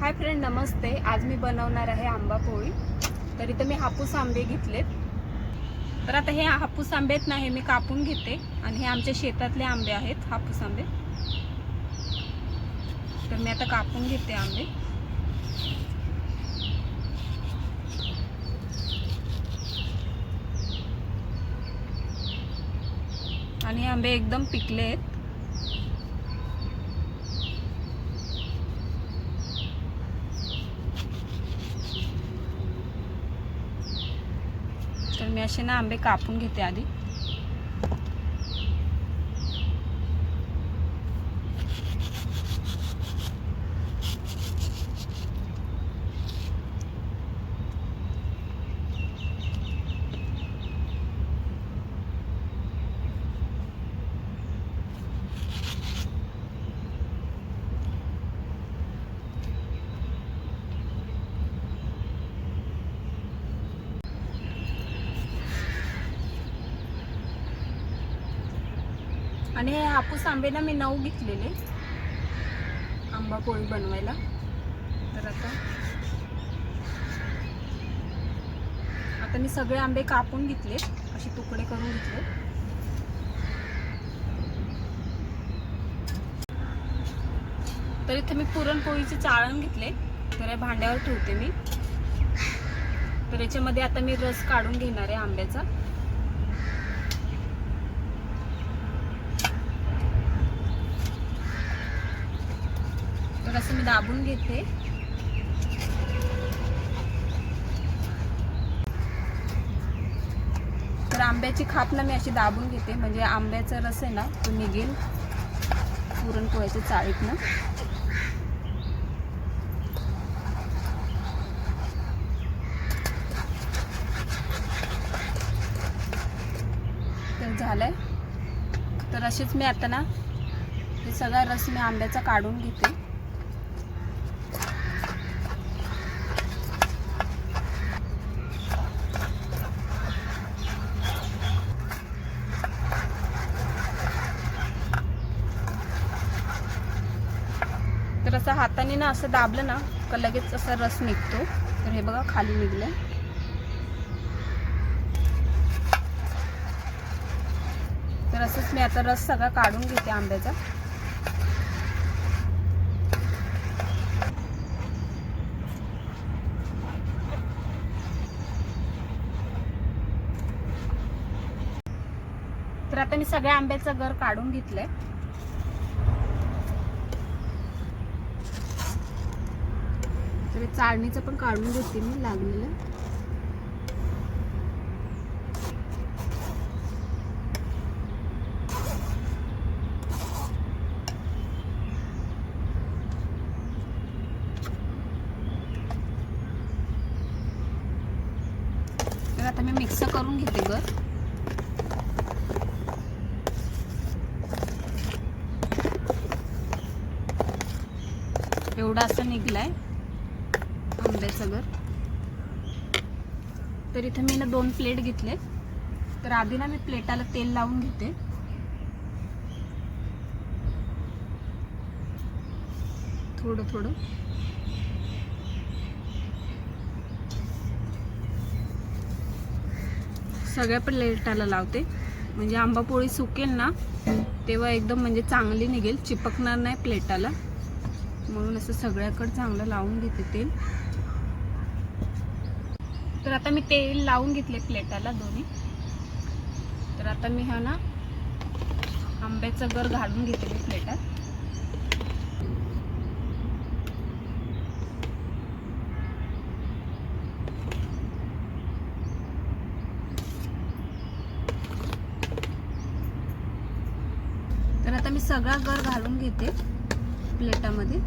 Hi friend नमस्ते. आज मी बनवणार आहे आंबा पोळी. तर इथं मी हापूस आंबे घेतलेत. तर आता हे हापूस आंबेत नाही मी कापून घेते. आणि हे आमच्या शेतातले आंबे आहेत हापूस आंबे. तर मी आता कापून घेते आंबे. आणि हे आंबे एकदम पिकले आहेत. मी असे ना आंबे कापून घेते आधी. आणि हे हापूस आंबेला मी नऊ घेतलेले. आंबा पोळी बनवायला. तर आता आता मी सगळे आंबे कापून घेतले. असे तुकडे करून घेतले. तर इथे मी पुरणपोळीचे चाळण घेतले. तर या भांड्यावर ठेवते मी. तर याच्यामध्ये आता मी रस काढून घेणार आहे आंब्याचा. तर असं मी दाबून घेते. तर आंब्याची खाप ना मी अशी दाबून घेते. म्हणजे आंब्याचा रस आहे ना तो निघेल. पुरणपोळ्याच्या चाळीत ना तर झालंय. तर असेच मी आता ना हे सगळा रस मी आंब्याचा काढून घेते. जर असं हाताने ना असं दाबलं ना का लगेच असा रस निघतो. तर हे बघा खाली निघलं तर असंच मी आता रस सगळा काढून घेते आंब्याचा. तर आता मी सगळ्या आंब्याचं घर काढून घेतलंय. तर चाळणीचं पण काढून घेते मी लागलेलं. तर आता मी मिक्स करून घेते गर एवढा असं निघलाय. आंब्याचं तर इथे मी ना दोन प्लेट घेतले तर आधी ना मी प्लेटाला तेल लावून घेते. थोडं थोडं. सगळ्या प्लेटाला लावते. म्हणजे आंबा पोळी सुकेल ना तेव्हा एकदम म्हणजे चांगली निघेल. चिपकणार नाही प्लेटाला. म्हणून असं सगळ्याकडे चांगलं लावून घेते तेल. तर आता मी तेल लावून घेतले प्लेटाला दोन्ही. तर आता मी हा ना आंब्याचं गर घालून घेते प्लेटात. तर आता मी सगळा गर घालून घेते प्लेटामध्ये.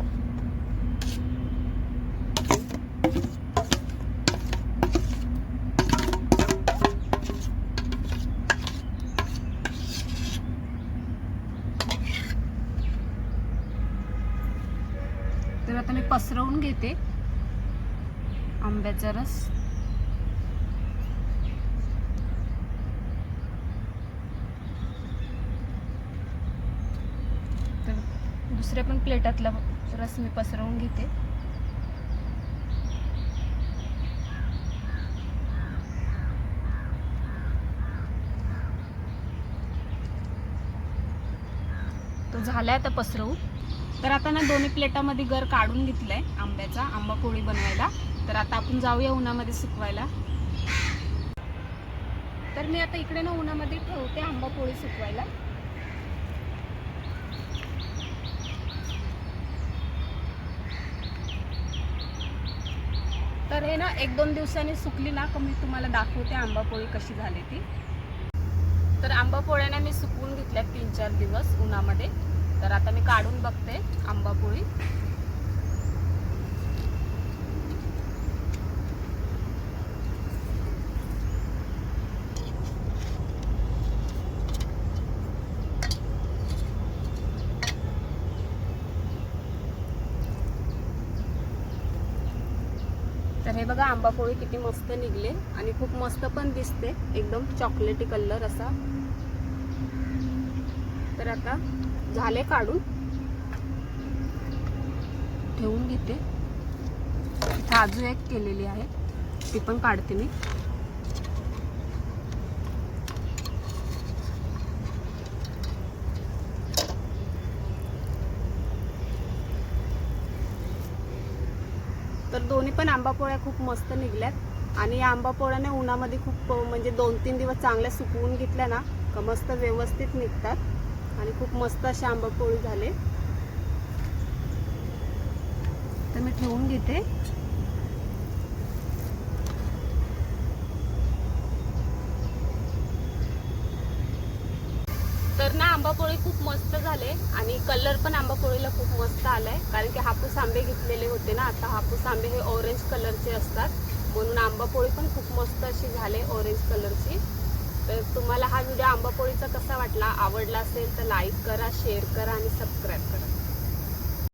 तर आता मी पसरवून घेते. आंब्याचा रस. तर दुसऱ्या पण प्लेटातला रस मी पसरवून घेते. तो झाला आहे आता पसरवू. तर आता ना दोन्ही प्लेटामध्ये गर काढून घेतलाय आंब्याचा आंबा पोळी बनवायला. तर आता आपण जाऊया उन्हामध्ये सुकवायला. तर मी आता इकडे ना उन्हामध्ये ठेवते आंबा पोळी सुकवायला. तर हे ना एक दोन दिवसांनी सुकली ना का मी तुम्हाला दाखवते आंबा पोळी कशी झाली ती. तर आंबा पोळ्याने मी सुकवून घेतल्या तीन चार दिवस उन्हामध्ये. तर आता मी काढून बघते आंबा पोळी. तर हे बघा आंबा पोळी किती मस्त निघले आणि खूप मस्त पण दिसते. एकदम चॉकलेटी कलर असा. तर आता झाले काढून. ठेवून घेते. इथं अजून एक केलेली आहे. ती पण काढते मी. तर दोन्ही पण आंबा पोळ्या खूप मस्त निघल्यात. आणि या आंबा पोळ्याने उन्हामध्ये खूप म्हणजे दोन तीन दिवस चांगल्या सुकवून घेतल्या ना का मस्त व्यवस्थित निघतात. आणि खूप मस्त असे आंबा पोळी झाले. तर मी ठेवून घेते. तर ना आंबापोळी खूप मस्त झाले आणि कलर पण आंबापोळीला खूप मस्त आलाय. कारण की हापूस आंबे घेतलेले होते ना आता हापूस आंबे हे ऑरेंज कलरचे असतात. म्हणून आंबापोळी पण खूप मस्त अशी झाले ऑरेंज कलरची तर तुम्हाला हा व्हिडिओ आंबापोळीचा कसा वाटला? आवडला असेल तर लाईक करा शेअर करा आणि सबस्क्राईब करा.